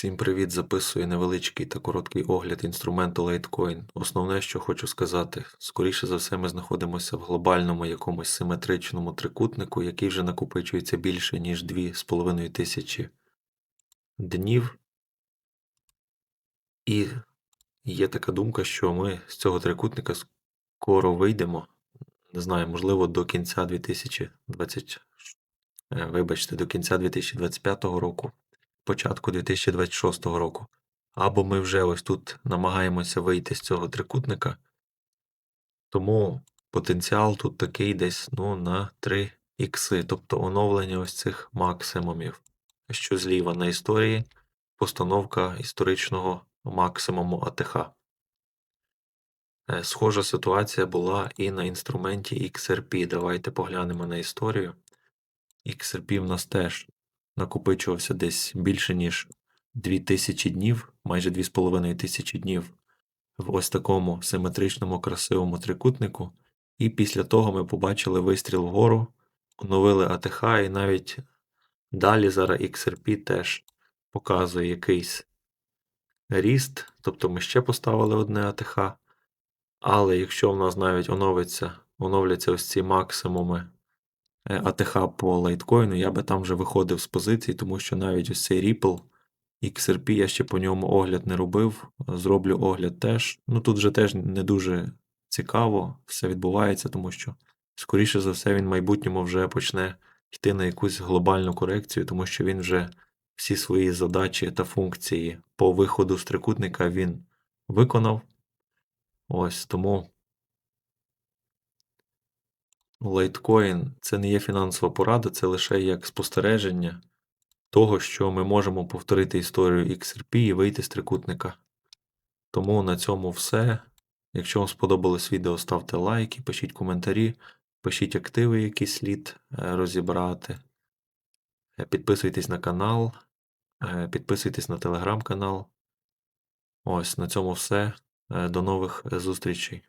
Всім привіт! Записую невеличкий та короткий огляд інструменту Litecoin. Основне, що хочу сказати, скоріше за все, ми знаходимося в глобальному якомусь симетричному трикутнику, який вже накопичується більше, ніж 2,5 тисячі днів. І є така думка, що ми з цього трикутника скоро вийдемо. Не знаю, можливо, до кінця 2020, е, вибачте, до кінця 2025 року початку 2026 року. Або ми вже ось тут намагаємося вийти з цього трикутника. Тому потенціал тут такий десь ну, на 3 ікси, тобто оновлення ось цих максимумів. Що зліва на історії постановка історичного максимуму АТХ. Е, Схожа ситуація була і на інструменті XRP. Давайте поглянемо на історію. XRP в нас теж накопичувався десь більше, ніж 2000 днів, майже 2500 днів в ось такому симетричному красивому трикутнику. І після того ми побачили вистріл вгору, оновили АТХ, і навіть далі зараз XRP теж показує якийсь ріст, тобто ми ще поставили одне АТХ. Але якщо в нас навіть оновиться, оновляться ось ці максимуми АТХ по лайткоїну, я би там вже виходив з позицій, тому що навіть ось цей Ripple, XRP, я ще по ньому огляд не робив. Зроблю огляд теж. Ну тут вже теж не дуже цікаво все відбувається, тому що, скоріше за все, він в майбутньому вже почне йти на якусь глобальну корекцію, тому що він вже всі свої задачі та функції по виходу з трикутника він виконав. Ось тому лайткоін це не є фінансова порада, це лише як спостереження того, що ми можемо повторити історію XRP і вийти з трикутника. Тому на цьому все. Якщо вам сподобалось відео, ставте лайки, пишіть коментарі, пишіть активи, які слід е, розібрати. Е, Підписуйтесь на канал, е, підписуйтесь на телеграм-канал. Ось на цьому все. До нових зустрічей.